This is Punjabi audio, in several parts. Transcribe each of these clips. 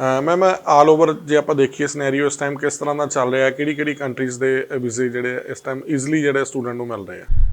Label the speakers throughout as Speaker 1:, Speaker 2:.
Speaker 1: ਮੈਮ ਆਲ ਓਵਰ ਜੇ ਆਪਾਂ ਦੇਖੀਏ ਸਿਨੈਰੀਓ ਇਸ ਟਾਈਮ ਕਿਸ ਤਰ੍ਹਾਂ ਦਾ ਚੱਲ ਰਿਹਾ ਹੈ ਕਿਹੜੀ ਕਿਹੜੀ ਕੰਟਰੀਜ਼ ਦੇ ਵੀਜ਼ੇ ਜਿਹੜੇ ਇਸ ਟਾਈਮ ਈਜ਼ੀਲੀ ਜਿਹੜੇ ਸਟੂਡੈਂਟ ਨੂੰ ਮਿਲ ਰਹੇ ਆ?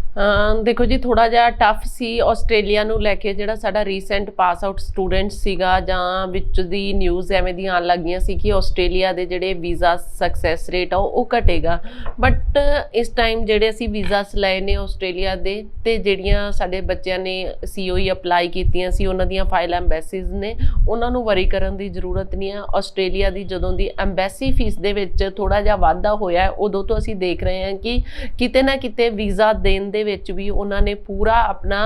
Speaker 2: ਦੇਖੋ ਜੀ ਥੋੜਾ ਜਿਹਾ ਟਫ ਸੀ ਆਸਟ੍ਰੇਲੀਆ ਨੂੰ ਲੈ ਕੇ ਜਿਹੜਾ ਸਾਡਾ ਰੀਸੈਂਟ ਪਾਸ ਆਊਟ ਸਟੂਡੈਂਟ ਸੀਗਾ ਜਾਂ ਵਿੱਚ ਦੀ ਨਿਊਜ਼ ਐਵੇਂ ਦੀਆਂ ਆਉਣ ਲੱਗੀਆਂ ਸੀ ਕਿ ਆਸਟ੍ਰੇਲੀਆ ਦੇ ਜਿਹੜੇ ਵੀਜ਼ਾ ਸਕਸੈਸ ਰੇਟ ਆ, ਉਹ ਘਟੇਗਾ। ਬਟ ਇਸ ਟਾਈਮ ਜਿਹੜੇ ਅਸੀਂ ਵੀਜ਼ਾਸ ਲਏ ਨੇ ਆਸਟ੍ਰੇਲੀਆ ਦੇ ਤੇ ਜਿਹੜੀਆਂ ਸਾਡੇ ਬੱਚਿਆਂ ਨੇ ਸੀਓਈ ਅਪਲਾਈ ਕੀਤੀਆਂ ਸੀ, ਉਹਨਾਂ ਦੀਆਂ ਫਾਈਲ ਐਮਬੈਸੀਜ਼ ਨੇ, ਉਹਨਾਂ ਨੂੰ ਵਰੀ ਕਰਨ ਦੀ ਜ਼ਰੂਰਤ ਨਹੀਂ ਹੈ ਆਸਟ੍ਰੇਲੀਆ ਦੀ ਜਦੋਂ ਦੀ ਐਮਬੈਸੀ ਫੀਸ ਦੇ ਵਿੱਚ ਥੋੜਾ ਜਿਹਾ ਵਾਧਾ ਹੋਇਆ, ਉਦੋਂ ਤੋਂ ਅਸੀਂ ਦੇਖ ਰਹੇ ਹਾਂ ਕਿ ਕਿਤੇ ਨਾ ਕਿਤੇ ਵੀਜ਼ਾ ਦੇਣ ਦੇ ਦੇ ਵਿੱਚ ਵੀ ਉਹਨਾਂ ਨੇ ਪੂਰਾ ਆਪਣਾ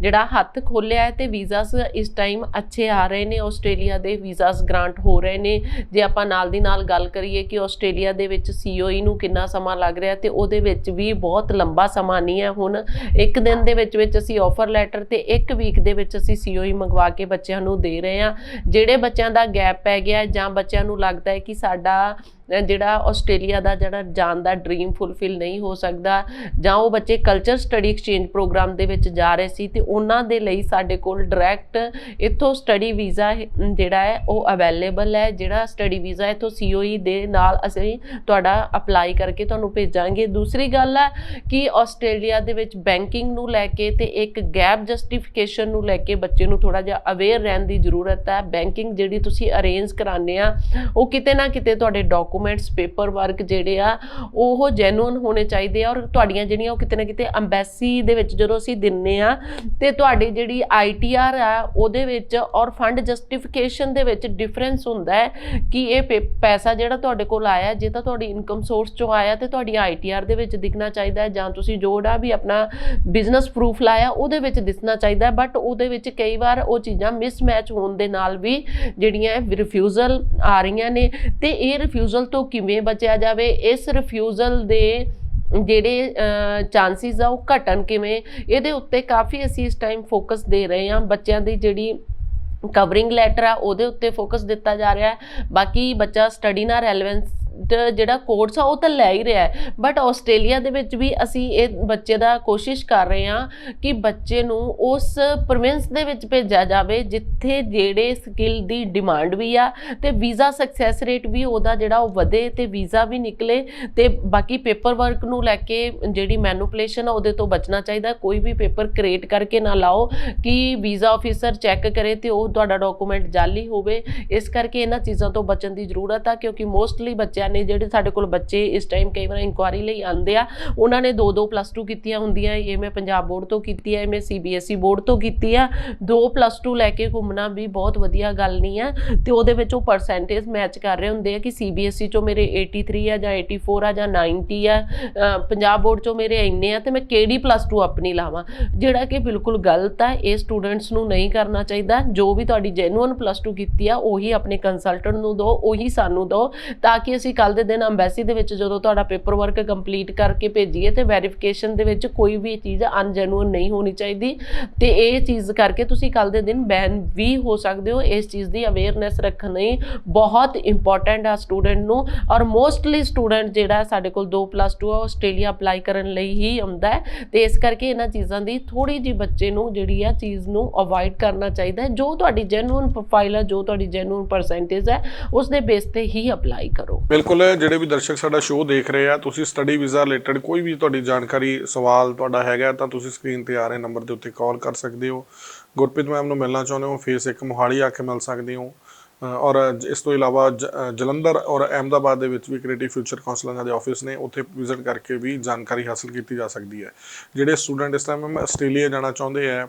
Speaker 2: ਜਿਹੜਾ ਹੱਥ ਖੋਲਿਆ ਹੈ ਤੇ ਵੀਜ਼ਾਸ ਇਸ ਟਾਈਮ ਅੱਛੇ ਆ ਰਹੇ ਨੇ, ਆਸਟ੍ਰੇਲੀਆ ਦੇ ਵੀਜ਼ਾਸ ਗ੍ਰਾਂਟ ਹੋ ਰਹੇ ਨੇ। ਜੇ ਆਪਾਂ ਨਾਲ ਦੀ ਨਾਲ ਗੱਲ ਕਰੀਏ ਕਿ ਆਸਟ੍ਰੇਲੀਆ ਦੇ ਵਿੱਚ ਸੀਓਈ ਨੂੰ ਕਿੰਨਾ ਸਮਾਂ ਲੱਗ ਰਿਹਾ ਤੇ ਉਹਦੇ ਵਿੱਚ ਵੀ ਬਹੁਤ ਲੰਬਾ ਸਮਾਂ ਨਹੀਂ ਹੈ ਹੁਣ। ਇੱਕ ਦਿਨ ਦੇ ਵਿੱਚ ਵਿੱਚ ਅਸੀਂ ਆਫਰ ਲੈਟਰ ਤੇ ਇੱਕ ਵੀਕ ਦੇ ਵਿੱਚ ਅਸੀਂ ਸੀਓਈ ਮੰਗਵਾ ਕੇ ਬੱਚਿਆਂ ਨੂੰ ਦੇ ਰਹੇ ਹਾਂ। ਜਿਹੜੇ ਬੱਚਿਆਂ ਦਾ ਗੈਪ ਪੈ ਗਿਆ ਜਾਂ ਬੱਚਿਆਂ ਨੂੰ ਲੱਗਦਾ ਹੈ ਕਿ ਸਾਡਾ, ਜਿਹੜਾ ਆਸਟ੍ਰੇਲੀਆ ਦਾ ਜਿਹੜਾ ਜਾਣ ਦਾ ਡ੍ਰੀਮ ਫੁੱਲਫਿਲ ਨਹੀਂ ਹੋ ਸਕਦਾ ਜਾਂ ਉਹ ਬੱਚੇ ਕਲਚਰ ਸਟੱਡੀ ਐਕਸਚੇਂਜ ਪ੍ਰੋਗਰਾਮ ਦੇ ਵਿੱਚ ਜਾ ਰਹੇ ਸੀ ਤੇ ਉਹਨਾਂ ਦੇ ਲਈ ਸਾਡੇ ਕੋਲ ਡਾਇਰੈਕਟ ਇੱਥੋਂ ਸਟੱਡੀ ਵੀਜ਼ਾ ਜਿਹੜਾ ਹੈ ਉਹ ਅਵੇਲੇਬਲ ਹੈ, ਜਿਹੜਾ ਸਟੱਡੀ ਵੀਜ਼ਾ ਇੱਥੋਂ ਸੀਓਈ ਦੇ ਨਾਲ ਅਸੀਂ ਤੁਹਾਡਾ ਅਪਲਾਈ ਕਰਕੇ ਤੁਹਾਨੂੰ ਭੇਜਾਂਗੇ। ਦੂਸਰੀ ਗੱਲ ਹੈ ਕਿ ਆਸਟ੍ਰੇਲੀਆ ਦੇ ਵਿੱਚ ਬੈਂਕਿੰਗ ਨੂੰ ਲੈ ਕੇ ਤੇ ਇੱਕ ਗੈਪ ਜਸਟੀਫਿਕੇਸ਼ਨ ਨੂੰ ਲੈ ਕੇ ਬੱਚੇ ਨੂੰ ਥੋੜਾ ਜਿਹਾ ਅਵੇਅਰ ਰਹਿਣ ਦੀ ਜ਼ਰੂਰਤ ਹੈ। ਬੈਂਕਿੰਗ ਜਿਹੜੀ ਤੁਸੀਂ ਅਰੇਂਜ ਕਰਾਉਂਦੇ ਆ, ਉਹ ਕਿਤੇ ਨਾ ਕਿਤੇ ਤੁਹਾਡੇ ਡਾਕੂਮੈਂਟਸ ਪੇਪਰ ਵਰਕ ਜਿਹੜੇ ਆ, ਉਹ ਜੈਨੂਇਨ ਹੋਣੇ ਚਾਹੀਦੇ ਆ ਔਰ ਤੁਹਾਡੀਆਂ ਜਿਹੜੀਆਂ ਉਹ ਕਿਤੇ ਨਾ ਕਿਤੇ ਐਮਬੈਸੀ ਦੇ ਵਿੱਚ ਜਦੋਂ ਅਸੀਂ ਦਿੰਨੇ ਆ, ਤੇ ਤੁਹਾਡੀ ਜਿਹੜੀ ਆਈਟੀਆਰ ਆ, ਉਹਦੇ ਵਿੱਚ ਔਰ ਫੰਡ ਜਸਟੀਫਿਕੇਸ਼ਨ ਦੇ ਵਿੱਚ ਡਿਫਰੈਂਸ ਹੁੰਦਾ ਹੈ ਕਿ ਇਹ ਪੇ- ਪੈਸਾ ਜਿਹੜਾ ਤੁਹਾਡੇ ਕੋਲ ਆਇਆ, ਜੇ ਤਾਂ ਤੁਹਾਡੀ ਇਨਕਮ ਸੋਰਸ ਚੋਂ ਆਇਆ, ਤੇ ਤੁਹਾਡੀ ਆਈਟੀਆਰ ਦੇ ਵਿੱਚ ਦਿਖਣਾ ਚਾਹੀਦਾ ਹੈ, ਜਾਂ ਤੁਸੀਂ ਜੋੜਾ ਵੀ ਆਪਣਾ ਬਿਜ਼ਨਸ ਪ੍ਰੂਫ ਲਾਇਆ, ਉਹਦੇ ਵਿੱਚ ਦਿਸਣਾ ਚਾਹੀਦਾ ਹੈ ਬਟ ਉਹਦੇ ਵਿੱਚ ਕਈ ਵਾਰ ਉਹ ਚੀਜ਼ਾਂ ਮਿਸਮੈਚ ਹੋਣ ਦੇ ਨਾਲ ਵੀ ਜਿਹੜੀਆਂ ਰਿਫਿਊਜ਼ਲ ਆ ਰਹੀਆਂ ਨੇ, ਤੇ ਇਹ ਰਿਫਿਊਜ਼ਲ ਤੋਂ ਕਿਵੇਂ ਬਚਿਆ ਜਾਵੇ? ਇਸ ਰਿਫਿਊਜ਼ਲ ਦੇ ਜਿਹੜੇ ਚਾਂਸਿਸ ਆ ਉਹ ਘਟਣ ਕਿਵੇਂ? ਇਹਦੇ ਉੱਤੇ ਕਾਫੀ ਅਸੀਂ ਇਸ ਟਾਈਮ ਫੋਕਸ ਦੇ ਰਹੇ ਹਾਂ। ਬੱਚਿਆਂ ਦੀ ਜਿਹੜੀ ਕਵਰਿੰਗ ਲੈਟਰ ਆ, ਉਹਦੇ ਉੱਤੇ ਫੋਕਸ ਦਿੱਤਾ ਜਾ ਰਿਹਾ ਹੈ। ਬਾਕੀ ਬੱਚਾ ਸਟੱਡੀ ਨਾਲ ਰੈਲੇਵੈਂਸ ਜਿਹੜਾ ਕੋਰਸ ਆ, ਉਹ ਤਾਂ ਲੈ ਹੀ ਰਿਹਾ ਬਟ ਆਸਟ੍ਰੇਲੀਆ ਦੇ ਵਿੱਚ ਵੀ ਅਸੀਂ ਇਹ ਬੱਚੇ ਦਾ ਕੋਸ਼ਿਸ਼ ਕਰ ਰਹੇ ਹਾਂ ਕਿ ਬੱਚੇ ਨੂੰ ਉਸ ਪ੍ਰੋਵਿੰਸ ਦੇ ਵਿੱਚ ਭੇਜਿਆ ਜਾਵੇ, ਜਿੱਥੇ ਜਿਹੜੇ ਸਕਿੱਲ ਦੀ ਡਿਮਾਂਡ ਵੀ ਆ ਤੇ ਵੀਜ਼ਾ ਸਕਸੈਸ ਰੇਟ ਵੀ ਉਹਦਾ ਜਿਹੜਾ ਉਹ ਵਧੇ ਤੇ ਵੀਜ਼ਾ ਵੀ ਨਿਕਲੇ ਤੇ ਬਾਕੀ ਪੇਪਰ ਵਰਕ ਨੂੰ ਲੈ ਕੇ ਜਿਹੜੀ ਮੈਨੂਪੂਲੇਸ਼ਨ ਆ, ਉਹਦੇ ਤੋਂ ਬਚਣਾ ਚਾਹੀਦਾ। ਕੋਈ ਵੀ ਪੇਪਰ ਕ੍ਰੀਏਟ ਕਰਕੇ ਨਾ ਲਾਓ ਕਿ ਵੀਜ਼ਾ ਆਫੀਸਰ ਚੈੱਕ ਕਰੇ ਤੇ ਉਹ ਤੁਹਾਡਾ ਡਾਕੂਮੈਂਟ ਜਾਲੀ ਹੋਵੇ। ਇਸ ਕਰਕੇ ਇਹਨਾਂ ਚੀਜ਼ਾਂ ਤੋਂ ਬਚਣ ਦੀ ਜ਼ਰੂਰਤ ਆ, ਕਿਉਂਕਿ ਮੋਸਟਲੀ ਬੱਚੇ ਬੱਚਿਆਂ ਨੇ ਜਿਹੜੇ ਸਾਡੇ ਕੋਲ ਬੱਚੇ ਇਸ ਟਾਈਮ ਕਈ ਵਾਰ ਇਨਕੁਆਰੀ ਲਈ ਆਉਂਦੇ ਆ, ਉਹਨਾਂ ਨੇ 2-2 ਪਲੱਸ 2 ਕੀਤੀਆਂ ਹੁੰਦੀਆਂ, ਇਹ ਮੈਂ ਪੰਜਾਬ ਬੋਰਡ ਤੋਂ ਕੀਤੀ ਹੈ ਮੈਂ ਸੀਬੀਐਸਈ ਬੋਰਡ ਤੋਂ ਕੀਤੀ ਆ, ਦੋ ਪਲੱਸ 2 ਲੈ ਕੇ ਘੁੰਮਣਾ ਵੀ ਬਹੁਤ ਵਧੀਆ ਗੱਲ ਨਹੀਂ ਆ, ਤੇ ਉਹਦੇ ਵਿੱਚ ਉਹ ਪਰਸੈਂਟੇਜ ਮੈਚ ਕਰ ਰਹੇ ਹੁੰਦੇ ਆ ਕਿ ਸੀਬੀਐਸਈ ਚੋਂ ਮੇਰੇ 83 ਆ ਜਾਂ 84 ਆ ਜਾਂ 90 ਆ ਪੰਜਾਬ ਬੋਰਡ ਚੋਂ ਮੇਰੇ ਇੰਨੇ ਆ, ਤੇ ਮੈਂ ਕਿਹੜੀ ਪਲੱਸ 2 ਆਪਣੀ ਲਾਵਾਂ? ਜਿਹੜਾ ਕਿ ਬਿਲਕੁਲ ਗਲਤ ਆ, ਇਹ ਸਟੂਡੈਂਟਸ ਨੂੰ ਨਹੀਂ ਕਰਨਾ ਚਾਹੀਦਾ, ਜੋ ਵੀ ਤੁਹਾਡੀ ਜੈਨੂਅਨ ਪਲੱਸ 2 ਕੀਤੀ ਆ, ਉਹੀ ਆਪਣੇ ਕੰਸਲਟੈਂਟ ਨੂੰ ਦਿਓ, ਉਹੀ ਸਾਨੂੰ ਦਿਓ, ਤਾਂ ਕਿ ਅਸੀਂ ਕੱਲ ਦੇ ਦਿਨ ਅੰਬੈਸੀ ਦੇ ਵਿੱਚ ਜਦੋਂ ਤੁਹਾਡਾ ਪੇਪਰ ਵਰਕ ਕੰਪਲੀਟ ਕਰਕੇ ਭੇਜੀਏ ਤੇ ਵੈਰੀਫਿਕੇਸ਼ਨ ਦੇ ਵਿੱਚ ਕੋਈ ਵੀ ਚੀਜ਼ ਅਨਜੈਨੂਇਨ ਨਹੀਂ ਹੋਣੀ ਚਾਹੀਦੀ ਤੇ ਇਹ ਚੀਜ਼ ਕਰਕੇ ਤੁਸੀਂ ਕੱਲ ਦੇ ਦਿਨ ਬੈਨ ਵੀ ਹੋ ਸਕਦੇ ਹੋ। ਇਸ ਚੀਜ਼ ਦੀ ਅਵੇਅਰਨੈਸ ਰੱਖਣੀ ਬਹੁਤ ਇੰਪੋਰਟੈਂਟ ਆ ਸਟੂਡੈਂਟ ਨੂੰ ਔਰ ਮੋਸਟਲੀ ਸਟੂਡੈਂਟ ਜਿਹੜਾ ਸਾਡੇ ਕੋਲ 2+2 ਆ ਆਸਟ੍ਰੇਲੀਆ ਅਪਲਾਈ ਕਰਨ ਲਈ ਹੀ ਆਉਂਦਾ ਹੈ ਤੇ ਇਸ ਕਰਕੇ ਇਹਨਾਂ ਚੀਜ਼ਾਂ ਦੀ ਥੋੜੀ ਜੀ ਬੱਚੇ ਨੂੰ ਜਿਹੜੀ ਆ ਚੀਜ਼ ਨੂੰ ਅਵੋਇਡ ਕਰਨਾ ਚਾਹੀਦਾ ਹੈ। ਜੋ ਤੁਹਾਡੀ ਜੈਨੂਇਨ ਪ੍ਰੋਫਾਈਲ ਹੈ ਜੋ ਤੁਹਾਡੀ ਜੈਨੂਇਨ ਪਰਸੈਂਟੇਜ ਹੈ ਉਸ ਦੇ ਬੇਸ ਤੇ ਹੀ ਅਪਲਾਈ ਕਰੋ।
Speaker 1: ਬਿਲਕੁਲ, ਜਿਹੜੇ ਵੀ ਦਰਸ਼ਕ ਸਾਡਾ ਸ਼ੋਅ ਦੇਖ ਰਹੇ ਆ, ਤੁਸੀਂ ਸਟੱਡੀ ਵੀਜ਼ਾ ਰਿਲੇਟਡ ਕੋਈ ਵੀ ਤੁਹਾਡੀ ਜਾਣਕਾਰੀ, ਸਵਾਲ ਤੁਹਾਡਾ ਹੈਗਾ, ਤਾਂ ਤੁਸੀਂ ਸਕਰੀਨ ਤੇ ਆ ਰਹੇ ਨੰਬਰ ਦੇ ਉੱਤੇ ਕਾਲ ਕਰ ਸਕਦੇ ਹੋ। ਗੁਰਪ੍ਰੀਤ ਮੈਮ ਨੂੰ ਮਿਲਣਾ ਚਾਹੁੰਦੇ ਹੋ ਫੇਸ ਇੱਕ ਮੋਹਾਲੀ ਆ ਕੇ ਮਿਲ ਸਕਦੇ ਹੋ। ਔਰ ਜ- ਇਸ ਤੋਂ ਇਲਾਵਾ ਜ- ਜਲੰਧਰ ਔਰ ਅਹਿਮਦਾਬਾਦ ਦੇ ਵਿੱਚ ਵੀ ਕ੍ਰੀਏਟਿਵ ਫਿਊਚਰ ਕਾਉਂਸਲਰਾਂ ਦੇ ਆਫਿਸ ਨੇ, ਉੱਥੇ ਵਿਜ਼ਿਟ ਕਰਕੇ ਵੀ ਜਾਣਕਾਰੀ ਹਾਸਲ ਕੀਤੀ ਜਾ ਸਕਦੀ ਹੈ। ਜਿਹੜੇ ਸਟੂਡੈਂਟ ਇਸ ਟਾਈਮ ਆਸਟ੍ਰੇਲੀਆ ਜਾਣਾ ਚਾਹੁੰਦੇ ਆ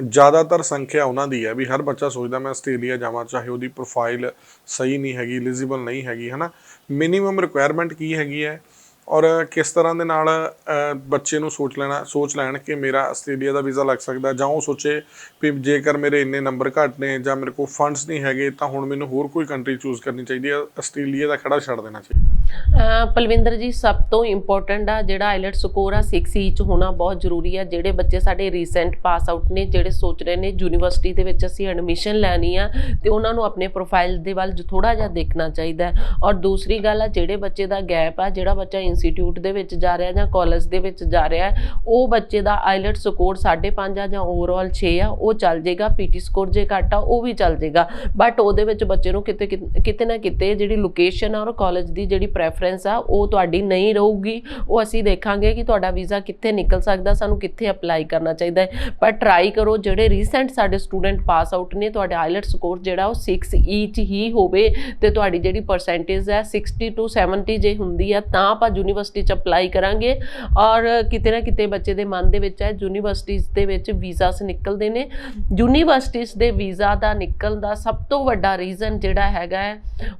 Speaker 1: ਜ਼ਿਆਦਾਤਰ ਸੰਖਿਆ ਉਹਨਾਂ ਦੀ ਹੈ ਵੀ ਹਰ ਬੱਚਾ ਸੋਚਦਾ ਮੈਂ ਆਸਟ੍ਰੇਲੀਆ ਜਾਵਾਂ, ਚਾਹੇ ਉਹਦੀ ਪ੍ਰੋਫਾਈਲ ਸਹੀ ਨਹੀਂ ਹੈਗੀ ਐਲੀਜੀਬਲ ਨਹੀਂ ਹੈਗੀ, ਹਨਾ? ਮਿਨੀਮਮ ਰਿਕੁਆਇਰਮੈਂਟ ਕੀ ਹੈਗੀ ਹੈ? ਔਰ ਕਿਸ ਤਰ੍ਹਾਂ ਦੇ ਨਾਲ ਬੱਚੇ ਨੂੰ ਸੋਚ ਲੈਣਾ, ਸੋਚ ਲੈਣ ਕਿ ਮੇਰਾ ਆਸਟ੍ਰੇਲੀਆ ਦਾ ਵੀਜ਼ਾ ਲੱਗ ਸਕਦਾ, ਜਾਂ ਉਹ ਸੋਚੇ ਵੀ ਜੇਕਰ ਮੇਰੇ ਇੰਨੇ ਨੰਬਰ ਘੱਟ ਨੇ ਜਾਂ ਮੇਰੇ ਕੋਲ ਫੰਡਸ ਨਹੀਂ ਹੈਗੇ, ਤਾਂ ਹੁਣ ਮੈਨੂੰ ਹੋਰ ਕੋਈ ਕੰਟਰੀ ਚੂਜ਼ ਕਰਨੀ ਚਾਹੀਦੀ ਹੈ, ਆਸਟ੍ਰੇਲੀਆ ਦਾ ਖੜਾ ਛੱਡ ਦੇਣਾ ਚਾਹੀਦਾ।
Speaker 2: ਪਲਵਿੰਦਰ ਜੀ, ਸਭ ਤੋਂ ਇੰਪੋਰਟੈਂਟ ਆ ਜਿਹੜਾ ਆਈਲੈਟ ਸਕੋਰ ਆ 6 ਈ e ਚ ਹੋਣਾ ਬਹੁਤ ਜ਼ਰੂਰੀ ਆ। ਜਿਹੜੇ ਬੱਚੇ ਸਾਡੇ ਰੀਸੈਂਟ ਪਾਸ ਆਊਟ ਨੇ, ਜਿਹੜੇ ਸੋਚ ਰਹੇ ਨੇ ਯੂਨੀਵਰਸਿਟੀ ਦੇ ਵਿੱਚ ਅਸੀਂ ਐਡਮਿਸ਼ਨ ਲੈਣੀ ਆ, ਤੇ ਉਹਨਾਂ ਨੂੰ ਆਪਣੇ ਪ੍ਰੋਫਾਈਲ ਦੇ ਵੱਲ ਥੋੜਾ ਜਿਹਾ ਦੇਖਣਾ ਚਾਹੀਦਾ ਔਰ ਦੂਸਰੀ ਗੱਲ ਆ, ਜਿਹੜੇ ਬੱਚੇ ਦਾ ਗੈਪ ਆ, ਜਿਹੜਾ ਬੱਚਾ ਇੰਸਟੀਚਿਊਟ ਦੇ ਵਿੱਚ ਜਾ ਰਿਹਾ ਜਾਂ ਕਾਲਜ ਦੇ ਵਿੱਚ ਜਾ ਰਿਹਾ ਉਹ ਬੱਚੇ ਦਾ ਆਈਲੈਟ ਸਕੋਰ 5.5 ਆ ਜਾਂ ਓਵਰਆਲ 6 ਆ, ਉਹ ਚੱਲ ਜਾਏਗਾ ਪੀਟੀ ਸਕੋਰ ਜੇ ਘੱਟ ਆ, ਉਹ ਵੀ ਚੱਲ ਜਾਏਗਾ ਬਟ ਉਹਦੇ ਵਿੱਚ ਬੱਚੇ ਨੂੰ ਕਿਤੇ ਕਿਤੇ ਕਿਤੇ ਨਾ ਕਿਤੇ ਜਿਹੜੀ ਲੋਕੇਸ਼ਨ ਆ ਔਰ ਕਾਲਜ ਦੀ ਜਿਹੜੀ ਪ੍ਰੈਫਰੈਂਸ ਆ, ਉਹ ਤੁਹਾਡੀ ਨਹੀਂ ਰਹੂਗੀ। ਉਹ ਅਸੀਂ ਦੇਖਾਂਗੇ ਕਿ ਤੁਹਾਡਾ ਵੀਜ਼ਾ ਕਿੱਥੇ ਨਿਕਲ ਸਕਦਾ, ਸਾਨੂੰ ਕਿੱਥੇ ਅਪਲਾਈ ਕਰਨਾ ਚਾਹੀਦਾ ਹੈ। ਪਰ ਟਰਾਈ ਕਰੋ, ਜਿਹੜੇ ਰੀਸੈਂਟ ਸਾਡੇ ਸਟੂਡੈਂਟ ਪਾਸ ਆਊਟ ਨੇ, ਤੁਹਾਡਾ ਆਈਲੈਟ ਸਕੋਰ ਜਿਹੜਾ ਉਹ 6 ਈ e ਚ ਹੀ ਹੋਵੇ ਤੇ ਤੁਹਾਡੀ ਜਿਹੜੀ ਪਰਸੈਂਟੇਜ ਹੈ 60 ਟੂ 70 ਜੇ ਹੁੰਦੀ ਆ, ਤਾਂ ਆਪਾਂ ਯੂਨੀਵਰਸਿਟੀ ਚ ਅਪਲਾਈ ਕਰਾਂਗੇ। ਔਰ ਕਿਤੇ ਨਾ ਕਿਤੇ ਬੱਚੇ ਦੇ ਮਨ ਦੇ ਵਿੱਚ ਹੈ ਯੂਨੀਵਰਸਿਟੀਜ਼ ਦੇ ਵਿੱਚ ਵੀਜ਼ਾਸ ਨਿਕਲਦੇ ਨੇ। ਯੂਨੀਵਰਸਿਟੀਜ਼ ਦੇ ਵੀਜ਼ਾ ਦਾ ਨਿਕਲਣ ਦਾ ਸਭ ਤੋਂ ਵੱਡਾ ਰੀਜ਼ਨ ਜਿਹੜਾ ਹੈਗਾ ਹੈ,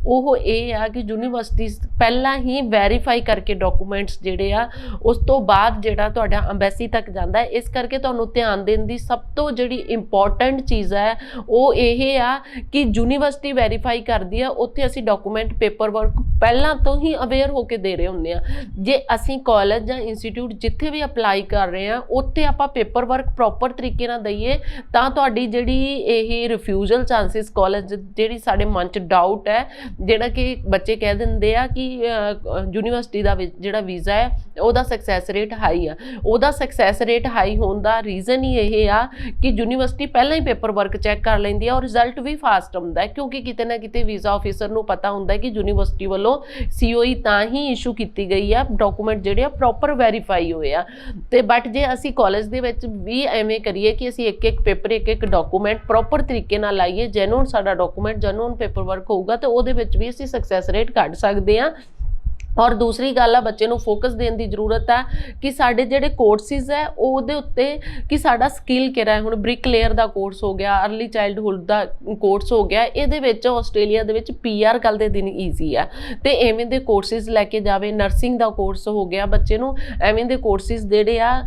Speaker 2: ਉਹ ਇਹ ਆ ਕਿ ਯੂਨੀਵਰਸਿਟੀਜ਼ ਪਹਿਲਾਂ ਹੀ ਵੈਰੀਫਾਈ ਕਰਕੇ ਡਾਕੂਮੈਂਟਸ ਜਿਹੜੇ ਆ, ਉਸ ਤੋਂ ਬਾਅਦ ਜਿਹੜਾ ਤੁਹਾਡਾ ਅੰਬੈਸੀ ਤੱਕ ਜਾਂਦਾ ਹੈ, ਇਸ ਕਰਕੇ ਤੁਹਾਨੂੰ ਧਿਆਨ ਦੇਣ ਦੀ ਸਭ ਤੋਂ ਜਿਹੜੀ ਇੰਪੋਰਟੈਂਟ ਚੀਜ਼ ਹੈ, ਉਹ ਇਹ ਆ ਕਿ ਯੂਨੀਵਰਸਿਟੀ ਵੈਰੀਫਾਈ ਕਰਦੀ ਆ, ਉੱਥੇ ਅਸੀਂ ਡਾਕੂਮੈਂਟ ਪੇਪਰ ਵਰਕ ਪਹਿਲਾਂ ਤੋਂ ਹੀ ਅਵੇਅਰ ਹੋ ਕੇ ਦੇ ਰਹੇ ਹੁੰਦੇ ਆ। ਜੇ ਅਸੀਂ ਕਾਲਜ ਜਾਂ ਇੰਸਟੀਚਿਊਟ ਜਿੱਥੇ ਵੀ ਅਪਲਾਈ ਕਰ ਰਹੇ ਆ, ਉੱਥੇ ਆਪਾਂ ਪੇਪਰ ਵਰਕ ਪ੍ਰੋਪਰ ਤਰੀਕੇ ਨਾਲ ਦਈਏ, ਤਾਂ ਤੁਹਾਡੀ ਜਿਹੜੀ ਇਹ ਰਿਫਿਊਜ਼ਲ ਚਾਂਸਸ ਕਾਲਜ ਜਿਹੜੀ ਸਾਡੇ ਮਨ 'ਚ ਡਾਊਟ ਹੈ, ਜਿਹੜਾ ਕਿ ਬੱਚੇ ਕਹਿ ਦਿੰਦੇ ਆ ਕਿ ਯੂਨੀਵਰਸਿਟੀ ਦਾ ਵੀ- ਜਿਹੜਾ ਵੀਜ਼ਾ ਹੈ, ਉਹਦਾ ਸਕਸੈਸ ਰੇਟ ਹਾਈ ਆ। ਉਹਦਾ ਸਕਸੈਸ ਰੇਟ ਹਾਈ ਹੋਣ ਦਾ ਰੀਜ਼ਨ ਹੀ ਇਹ ਆ ਕਿ ਯੂਨੀਵਰਸਿਟੀ ਪਹਿਲਾਂ ਹੀ ਪੇਪਰ ਵਰਕ ਚੈੱਕ ਕਰ ਲੈਂਦੀ ਆ ਔਰ ਰਿਜ਼ਲਟ ਵੀ ਫਾਸਟ ਆਉਂਦਾ ਹੈ, ਕਿਉਂਕਿ ਕਿਤੇ ਨਾ ਕਿਤੇ ਵੀਜ਼ਾ ਆਫੀਸਰ ਨੂੰ ਪਤਾ ਹੁੰਦਾ ਕਿ ਯੂਨੀਵਰਸਿਟੀ ਵੱਲੋਂ ਸੀਓਈ ਤਾਂ ਹੀ ਇਸ਼ੂ ਕੀਤੀ ਗਈ ਆ ਡਾਕੂਮੈਂਟ ਜਿਹੜੇ ਆ ਪ੍ਰੋਪਰ ਵੈਰੀਫਾਈ ਹੋਏ ਆ। ਤੇ ਬਟ ਜੇ ਅਸੀਂ ਕਾਲਜ ਦੇ ਵਿੱਚ ਵੀ ਐਵੇਂ ਕਰੀਏ ਕਿ ਅਸੀਂ ਇੱਕ ਇੱਕ ਪੇਪਰ ਇੱਕ ਇੱਕ ਡਾਕੂਮੈਂਟ ਪ੍ਰੋਪਰ ਤਰੀਕੇ ਨਾਲ ਲਾਈਏ ਜੈਨੂਨ ਸਾਡਾ ਡਾਕੂਮੈਂਟ ਜੈਨੂਨ ਪੇਪਰ ਵਰਕ ਹੋਊਗਾ, ਤੇ ਉਹਦੇ ਵਿੱਚ ਵੀ ਅਸੀਂ ਸਕਸੈਸ ਰੇਟ ਕੱਢ ਸਕਦੇ ਆ। ਔਰ ਦੂਸਰੀ ਗੱਲ ਆ, ਬੱਚੇ ਨੂੰ ਫੋਕਸ ਦੇਣ ਦੀ ਜ਼ਰੂਰਤ ਹੈ ਕਿ ਸਾਡੇ ਜਿਹੜੇ ਕੋਰਸਿਸ ਹੈ ਉਹਦੇ ਉੱਤੇ ਕਿ ਸਾਡਾ ਸਕਿੱਲ ਕਿਹੜਾ ਹੈ। ਹੁਣ ਬ੍ਰਿਕ ਲੇਅਰ ਦਾ ਕੋਰਸ ਹੋ ਗਿਆ अर्ਲੀ ਚਾਈਲਡਹੁੱਡ ਦਾ ਕੋਰਸ ਹੋ ਗਿਆ, ਇਹਦੇ ਵਿੱਚ ਆਸਟ੍ਰੇਲੀਆ ਦੇ ਵਿੱਚ ਪੀਆਰ ਕੱਲ ਦੇ ਦਿਨ ਈਜ਼ੀ ਆ। ਤੇ ਐਵੇਂ ਦੇ ਕੋਰਸਿਸ ਲੈ ਕੇ ਜਾਵੇ ਨਰਸਿੰਗ ਦਾ ਕੋਰਸ ਹੋ ਗਿਆ ਬੱਚੇ ਨੂੰ, ਐਵੇਂ ਦੇ ਕੋਰਸਿਸ ਜਿਹੜੇ ਆ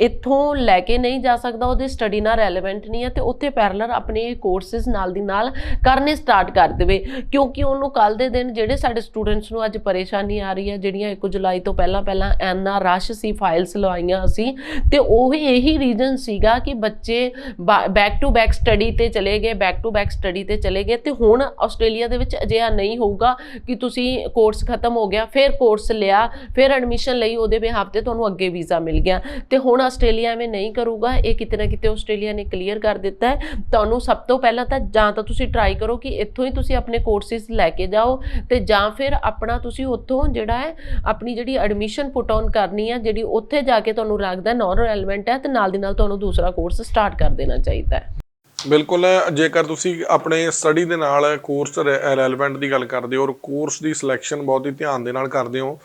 Speaker 2: ਇੱਥੋਂ ਲੈ ਕੇ ਨਹੀਂ ਜਾ ਸਕਦਾ, ਉਹਦੀ ਸਟੱਡੀ ਨਾਲ ਰੈਲੇਵੈਂਟ ਨਹੀਂ ਹੈ ਤੇ ਉੱਥੇ ਪੈਰਲਰ ਆਪਣੇ ਕੋਰਸਿਸ ਨਾਲ ਦੀ ਨਾਲ ਕਰਨੇ ਸਟਾਰਟ ਕਰ ਦੇਵੇ। ਕਿਉਂਕਿ ਉਹਨੂੰ ਕੱਲ ਦੇ ਦਿਨ ਜਿਹੜੇ ਸਾਡੇ ਸਟੂਡੈਂਟਸ ਨੂੰ ਅੱਜ ਪਰੇਸ਼ਾਨੀ ਆ ਰਹੀ ਹੈ, ਜਿਹੜੀਆਂ 1 ਜੁਲਾਈ ਤੋਂ ਪਹਿਲਾਂ ਪਹਿਲਾਂ ਐਨਾ ਰਸ਼ ਸੀ ਫਾਈਲਸ ਲਵਾਈਆਂ ਅਸੀਂ, ਤੇ ਉਹ ਇਹੀ ਰੀਜ਼ਨ ਸੀਗਾ ਕਿ ਬੱਚੇ ਬੈਕ ਟੂ ਬੈਕ ਸਟੱਡੀ ਤੇ ਚਲੇ ਗਏ ਬੈਕ ਟੂ ਬੈਕ ਸਟੱਡੀ ਤੇ ਚਲੇ ਗਏ, ਤੇ ਹੁਣ ਆਸਟ੍ਰੇਲੀਆ ਦੇ ਵਿੱਚ ਅਜਿਹਾ ਨਹੀਂ ਹੋਊਗਾ ਕਿ ਤੁਸੀਂ ਕੋਰਸ ਖਤਮ ਹੋ ਗਿਆ, ਫਿਰ ਕੋਰਸ ਲਿਆ, ਫਿਰ ਐਡਮਿਸ਼ਨ ਲਈ ਉਹਦੇ ਬਿਹਾਫ ਤੇ ਤੁਹਾਨੂੰ ਅੱਗੇ ਵੀਜ਼ਾ ਮਿਲ ਗਿਆ। ਤੇ ਹੁਣ ਆਸਟ੍ਰੇਲੀਆ ਐਵੇਂ ਨਹੀਂ ਕਰੂਗਾ, ਇਹ ਕਿਤੇ ਨਾ ਕਿਤੇ ਆਸਟ੍ਰੇਲੀਆ ਨੇ ਕਲੀਅਰ ਕਰ ਦਿੱਤਾ ਹੈ। ਤੁਹਾਨੂੰ ਸਭ ਤੋਂ ਪਹਿਲਾਂ ਤਾਂ ਜਾਂ ਤਾਂ ਤੁਸੀਂ ਟਰਾਈ ਕਰੋ ਕਿ ਇੱਥੋਂ ਹੀ ਤੁਸੀਂ ਆਪਣੇ ਕੋਰਸਿਸ ਲੈ ਕੇ ਜਾਓ ਤੇ ਜਾਂ ਫਿਰ ਆਪਣਾ ਤੁਸੀਂ ਉੱਥੋਂ ਜਿਹੜਾ ਹੈ, ਆਪਣੀ ਜਿਹੜੀ ਐਡਮਿਸ਼ਨ ਪੁੱਟ ਔਨ ਕਰਨੀ ਹੈ ਜਿਹੜੀ ਉੱਥੇ ਜਾ ਕੇ ਤੁਹਾਨੂੰ ਲੱਗਦਾ ਨੌਨ ਰੈਲੇਵੈਂਟ ਹੈ, ਤੇ ਨਾਲ ਦੀ ਨਾਲ ਤੁਹਾਨੂੰ ਦੂਸਰਾ ਕੋਰਸ ਸਟਾਰਟ ਕਰ ਦੇਣਾ ਚਾਹੀਦਾ ਹੈ।
Speaker 1: ਬਿਲਕੁਲ, ਜੇਕਰ ਤੁਸੀਂ ਆਪਣੇ ਸਟੱਡੀ ਦੇ ਨਾਲ ਕੋਰਸ ਰੈਲੇਵੈਂਟ ਦੀ ਗੱਲ ਕਰਦੇ ਹੋ ਔਰ ਕੋਰਸ ਦੀ ਸਿਲੈਕਸ਼ਨ ਬਹੁਤ ਹੀ ਧਿਆਨ ਦੇ ਨਾਲ ਕਰਦੇ ਹੋ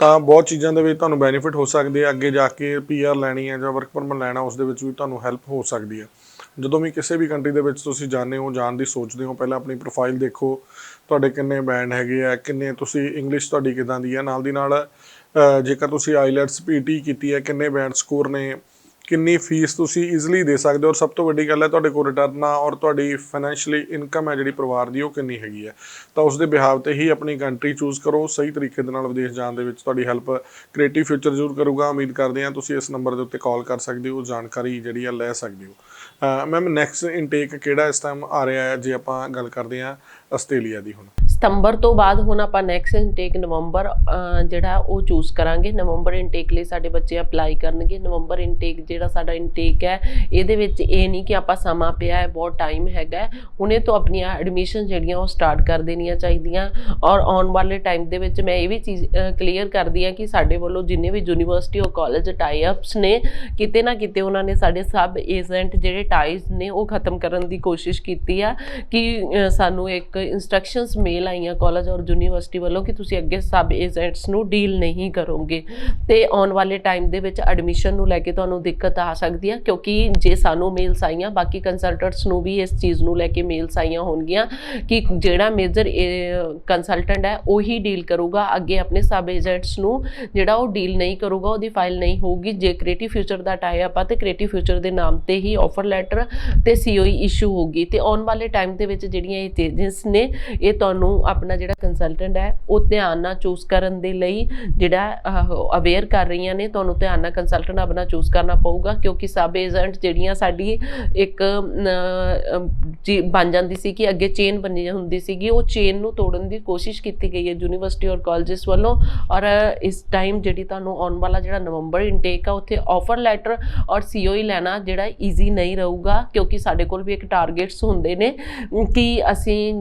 Speaker 1: ਤਾਂ ਬਹੁਤ ਚੀਜ਼ਾਂ ਦੇ ਵਿੱਚ ਤੁਹਾਨੂੰ ਬੈਨੀਫਿਟ ਹੋ ਸਕਦੇ ਆ ਅੱਗੇ ਜਾ ਕੇ ਪੀਆਰ ਲੈਣੀ ਹੈ ਜਾਂ ਵਰਕ ਪਰਮਿਟ ਲੈਣਾ, ਉਸ ਦੇ ਵਿੱਚ ਵੀ ਤੁਹਾਨੂੰ ਹੈਲਪ ਹੋ ਸਕਦੀ ਹੈ। ਜਦੋਂ ਵੀ ਕਿਸੇ ਵੀ ਕੰਟਰੀ ਦੇ ਵਿੱਚ ਤੁਸੀਂ ਜਾਂਦੇ ਹੋ, ਜਾਣ ਦੀ ਸੋਚਦੇ ਹੋ, ਪਹਿਲਾਂ ਆਪਣੀ ਪ੍ਰੋਫਾਈਲ ਦੇਖੋ, ਤੁਹਾਡੇ ਕਿੰਨੇ ਬੈਂਡ ਹੈਗੇ ਆ, ਕਿੰਨੇ ਤੁਸੀਂ ਇੰਗਲਿਸ਼ ਤੁਹਾਡੀ ਕਿਦਾਂ ਦੀ ਹੈ। ਨਾਲ ਦੀ ਨਾਲ ਜੇਕਰ ਤੁਸੀਂ ਆਈਲੈਟਸ ਪੀਟੀ ਕੀਤੀ ਹੈ, ਕਿੰਨੇ ਬੈਂਡ ਸਕੋਰ ਨੇ ਕਿੰਨੀ ਫੀਸ ਤੁਸੀਂ ਈਜ਼ੀਲੀ ਦੇ ਸਕਦੇ ਹੋ? ਔਰ ਸਭ ਤੋਂ ਵੱਡੀ ਗੱਲ ਹੈ, ਤੁਹਾਡੇ ਕੋਲ ਰਿਟਰਨ ਆ ਔਰ ਤੁਹਾਡੀ ਫਾਈਨੈਂਸ਼ੀਅਲੀ ਇਨਕਮ ਹੈ ਜਿਹੜੀ ਪਰਿਵਾਰ ਦੀ, ਉਹ ਕਿੰਨੀ ਹੈਗੀ ਹੈ? ਤਾਂ ਉਸ ਦੇ ਬਿਹਾਵ ਤੇ ਹੀ ਆਪਣੀ ਕੰਟਰੀ ਚੂਜ਼ ਕਰੋ। ਸਹੀ ਤਰੀਕੇ ਦੇ ਨਾਲ ਵਿਦੇਸ਼ ਜਾਣ ਦੇ ਵਿੱਚ ਤੁਹਾਡੀ ਹੈਲਪ ਕ੍ਰੀਏਟਿਵ ਫਿਊਚਰ ਜ਼ਰੂਰ ਕਰੂਗਾ। ਉਮੀਦ ਕਰਦੇ ਹਾਂ ਤੁਸੀਂ ਇਸ ਨੰਬਰ ਦੇ ਉੱਤੇ ਕਾਲ ਕਰ ਸਕਦੇ ਹੋ, ਜਾਣਕਾਰੀ ਜਿਹੜੀ ਆ ਲੈ ਸਕਦੇ ਹੋ। ਮੈਮ ਨੈਕਸਟ ਇਨਟੇਕ ਕਿਹੜਾ ਇਸ ਟਾਈਮ ਆ ਰਿਹਾ ਹੈ? ਜੇ ਆਪਾਂ ਗੱਲ ਕਰਦੇ ਹਾਂ ਆਸਟ੍ਰੇਲੀਆ ਦੀ ਹੁਣ।
Speaker 2: ਸਤੰਬਰ ਤੋਂ ਬਾਅਦ ਹੁਣ ਆਪਾਂ ਨੈਕਸਟ ਇਨਟੇਕ ਨਵੰਬਰ ਜਿਹੜਾ ਉਹ ਚੂਜ਼ ਕਰਾਂਗੇ। ਨਵੰਬਰ ਇਨਟੇਕ ਲਈ ਸਾਡੇ ਬੱਚੇ ਅਪਲਾਈ ਕਰਨਗੇ। ਨਵੰਬਰ ਇਨਟੇਕ ਜਿਹੜਾ ਸਾਡਾ ਇਨਟੇਕ ਹੈ, ਇਹਦੇ ਵਿੱਚ ਇਹ ਨਹੀਂ ਕਿ ਆਪਾਂ ਸਮਾਂ ਪਿਆ ਹੈ, ਬਹੁਤ ਟਾਈਮ ਹੈਗਾ ਹੈ। ਹੁਣੇ ਤੋਂ ਆਪਣੀਆਂ ਐਡਮਿਸ਼ਨ ਜਿਹੜੀਆਂ ਉਹ ਸਟਾਰਟ ਕਰ ਦੇਣੀਆਂ ਚਾਹੀਦੀਆਂ। ਔਰ ਆਉਣ ਵਾਲੇ ਟਾਈਮ ਦੇ ਵਿੱਚ ਮੈਂ ਇਹ ਵੀ ਚੀਜ਼ ਕਲੀਅਰ ਕਰਦੀ ਹਾਂ ਕਿ ਸਾਡੇ ਵੱਲੋਂ ਜਿੰਨੇ ਵੀ ਯੂਨੀਵਰਸਿਟੀ ਔਰ ਕਾਲਜ ਟਾਈ ਅਪਸ ਨੇ, ਕਿਤੇ ਨਾ ਕਿਤੇ ਉਹਨਾਂ ਨੇ ਸਾਡੇ ਸਬ ਏਜੰਟ ਜਿਹੜੇ ਟਾਈਜ਼ ਨੇ, ਉਹ ਖਤਮ ਕਰਨ ਦੀ ਕੋਸ਼ਿਸ਼ ਕੀਤੀ ਆ ਕਿ ਸਾਨੂੰ ਇੱਕ ਇਨਸਟਰਕਸ਼ਨਸ ਮੇਲ ਆਈਆਂ ਕਾਲਜ ਔਰ ਯੂਨੀਵਰਸਿਟੀ ਵੱਲੋਂ ਕਿ ਤੁਸੀਂ ਅੱਗੇ ਸਬ ਏਜੰਟਸ ਨੂੰ ਡੀਲ ਨਹੀਂ ਕਰੋਗੇ। ਤੇ ਆਉਣ ਵਾਲੇ ਟਾਈਮ ਦੇ ਵਿੱਚ ਐਡਮਿਸ਼ਨ ਨੂੰ ਲੈ ਕੇ ਤੁਹਾਨੂੰ ਦਿੱਕਤ ਆ ਸਕਦੀ ਹੈ ਕਿਉਂਕਿ ਜੇ ਸਾਨੂੰ ਮੇਲਸ ਆਈਆਂ, ਬਾਕੀ ਕੰਸਲਟੈਂਟਸ ਨੂੰ ਵੀ ਇਸ ਚੀਜ਼ ਨੂੰ ਲੈ ਕੇ ਮੇਲਸ ਆਈਆਂ ਹੋਣਗੀਆਂ ਕਿ ਜਿਹੜਾ ਮੇਜਰ ਕੰਸਲਟੈਂਟ ਹੈ, ਉਹੀ ਡੀਲ ਕਰੂਗਾ। ਅੱਗੇ ਆਪਣੇ ਸਬ ਏਜੰਟਸ ਨੂੰ ਜਿਹੜਾ ਉਹ ਡੀਲ ਨਹੀਂ ਕਰੂਗਾ, ਉਹਦੀ ਫਾਈਲ ਨਹੀਂ ਹੋਊਗੀ। ਜੇ ਕ੍ਰੀਏਟਿਵ ਫਿਊਚਰ ਦਾ ਟਾਈ ਅਪ ਆ ਤੇ ਕ੍ਰੀਏਟਿਵ ਫਿਊਚਰ ਦੇ ਨਾਮ ਤੇ ਹੀ ਆਫਰ ਲੈਟਰ ਤੇ ਸੀਓਈ ਇਸ਼ੂ ਹੋਊਗੀ। ਤੇ ਆਉਣ ਵਾਲੇ ਟਾਈਮ ਦੇ ਵਿੱਚ ਜਿਹੜੀਆਂ ਇਹ ਚੇਂਜਸ ਨੇ ਇਹ ਤੁਹਾਨੂੰ ਆਪਣਾ ਜਿਹੜਾ ਕੰਸਲਟੈਂਟ ਹੈ ਉਹ ਧਿਆਨ ਨਾਲ ਚੂਜ਼ ਕਰਨ ਦੇ ਲਈ ਜਿਹੜਾ ਅਵੇਅਰ ਕਰ ਰਹੀਆਂ ਨੇ ਤੁਹਾਨੂੰ ਧਿਆਨ ਨਾਲ ਕੰਸਲਟੈਂਟ ਆਪਣਾ ਚੂਜ਼ ਕਰਨਾ ਪਊਗਾ ਕਿਉਂਕਿ ਸਬ ਏਜੰਟ ਜਿਹੜੀਆਂ ਸਾਡੀ ਇੱਕ ਅਮ, ਬਣ ਜਾਂਦੀ ਸੀ ਕਿ ਅੱਗੇ ਚੇਨ ਬਣੀ ਹੁੰਦੀ ਸੀਗੀ ਉਹ ਚੇਨ ਨੂੰ ਤੋੜਨ ਦੀ ਕੋਸ਼ਿਸ਼ ਕੀਤੀ ਗਈ ਹੈ ਯੂਨੀਵਰਸਿਟੀ ਔਰ ਕਾਲਜਸ ਵੱਲੋਂ ਔਰ ਇਸ ਟਾਈਮ ਜਿਹੜੀ ਤੁਹਾਨੂੰ ਆਉਣ ਵਾਲਾ ਜਿਹੜਾ ਨਵੰਬਰ ਇਨਟੇਕ ਆ ਉੱਥੇ ਆਫਰ ਲੈਟਰ ਔਰ ਸੀਓਈ ਲੈਣਾ ਜਿਹੜਾ ਈਜ਼ੀ ਨਹੀਂ ਰਹੂਗਾ ਕਿਉਂਕਿ ਸਾਡੇ ਕੋਲ ਵੀ ਇੱਕ ਟਾਰਗੇਟਸ ਹੁੰਦੇ ਨੇ ਕਿ ਅਸੀਂ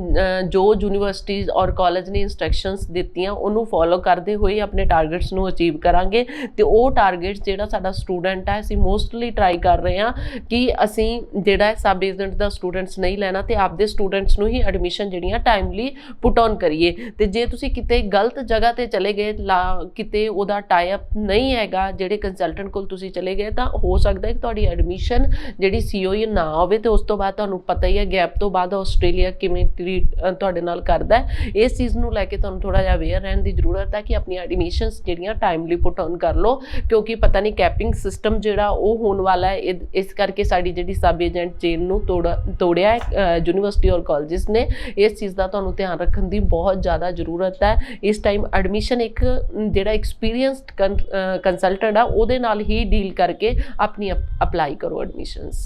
Speaker 2: ਜੋ ਯੂਨੀਵਰਸਿਟੀਜ਼ ਔਰ ਕਾਲਜ ਨੇ ਇਨਸਟਰਕਸ਼ਨਸ ਦਿੱਤੀਆਂ, ਉਹਨੂੰ ਫੋਲੋ ਕਰਦੇ ਹੋਏ ਆਪਣੇ ਟਾਰਗੇਟਸ ਨੂੰ ਅਚੀਵ ਕਰਾਂਗੇ। ਤੇ ਉਹ ਟਾਰਗੇਟਸ ਜਿਹੜਾ ਸਾਡਾ ਸਟੂਡੈਂਟ ਹੈ ਅਸੀਂ ਮੋਸਟਲੀ ਟਰਾਈ ਕਰ ਰਹੇ ਹਾਂ ਕਿ ਅਸੀਂ ਜਿਹੜਾ ਸਬ ਏਜੰਟ ਦਾ ਸਟੂਡੈਂਟਸ ਨਹੀਂ ਲੈਣਾ, ਤੇ ਆਪਦੇ ਸਟੂਡੈਂਟਸ ਨੂੰ ਹੀ ਐਡਮਿਸ਼ਨ ਜਿਹੜੀਆਂ ਟਾਈਮਲੀ ਪੁਟ ਔਨ ਕਰੀਏ। ਤੇ ਜੇ ਤੁਸੀਂ ਕਿਤੇ ਗਲਤ ਜਗ੍ਹਾ ਤੇ ਚਲੇ ਗਏ, ਲਾ- ਕਿਤੇ ਉਹਦਾ ਟਾਈ ਅਪ ਨਹੀਂ ਹੈਗਾ, ਜਿਹੜੇ ਕੰਸਲਟੈਂਟ ਕੋਲ ਤੁਸੀਂ ਚਲੇ ਗਏ, ਤਾਂ ਹੋ ਸਕਦਾ ਹੈ ਕਿ ਤੁਹਾਡੀ ਐਡਮਿਸ਼ਨ ਜਿਹੜੀ ਸੀਓਈ ਨਾ ਹੋਵੇ, ਤੇ ਉਸ ਤੋਂ ਬਾਅਦ ਤੁਹਾਨੂੰ ਪਤਾ ਹੀ ਹੈ ਗੈਪ ਤੋਂ ਬਾਅਦ ਆਸਟ੍ਰੇਲੀਆ ਕਿਵੇਂ ਟ੍ਰੀਟ ਤੁਹਾਡੇ ਨਾਲ ਕਰਦਾ ਇਸ ਚੀਜ਼ ਨੂੰ ਲੈ ਕੇ ਤੁਹਾਨੂੰ ਥੋੜਾ ਜਿਹਾ ਅਵੇਅਰ ਰਹਿਣ ਦੀ ਜ਼ਰੂਰਤ ਹੈ ਕਿ ਆਪਣੀਆਂ ਐਡਮਿਸ਼ਨਸ ਜਿਹੜੀਆਂ ਟਾਈਮਲੀ ਪੁਟ ਔਨ ਕਰ ਲਓ, ਕਿਉਂਕਿ ਪਤਾ ਨਹੀਂ ਕੈਪਿੰਗ ਸਿਸਟਮ ਜਿਹੜਾ ਉਹ ਹੋਣ ਵਾਲਾ ਹੈ। ਇਹ- ਇਸ ਕਰਕੇ ਸਾਡੀ ਜਿਹੜੀ ਸਬ ਏਜੰਟ ਚੇਨ ਨੂੰ ਤੋੜ, ਤੋੜਿਆ ਹੈ ਯੂਨੀਵਰਸਿਟੀ ਔਰ ਕਾਲਜਸ ਨੇ। ਇਸ ਚੀਜ਼ ਦਾ ਤੁਹਾਨੂੰ ਧਿਆਨ ਰੱਖਣ ਦੀ ਬਹੁਤ ਜ਼ਿਆਦਾ ਜ਼ਰੂਰਤ ਹੈ। ਇਸ ਟਾਈਮ ਐਡਮਿਸ਼ਨ ਇੱਕ ਜਿਹੜਾ ਐਕਸਪੀਰੀਅੰਸਡ ਕੰਸਲਟੈਂਟ ਆ, ਉਹਦੇ ਨਾਲ ਹੀ ਡੀਲ ਕਰਕੇ ਆਪਣੀ ਅਪਲਾਈ ਕਰੋ ਐਡਮਿਸ਼ਨਸ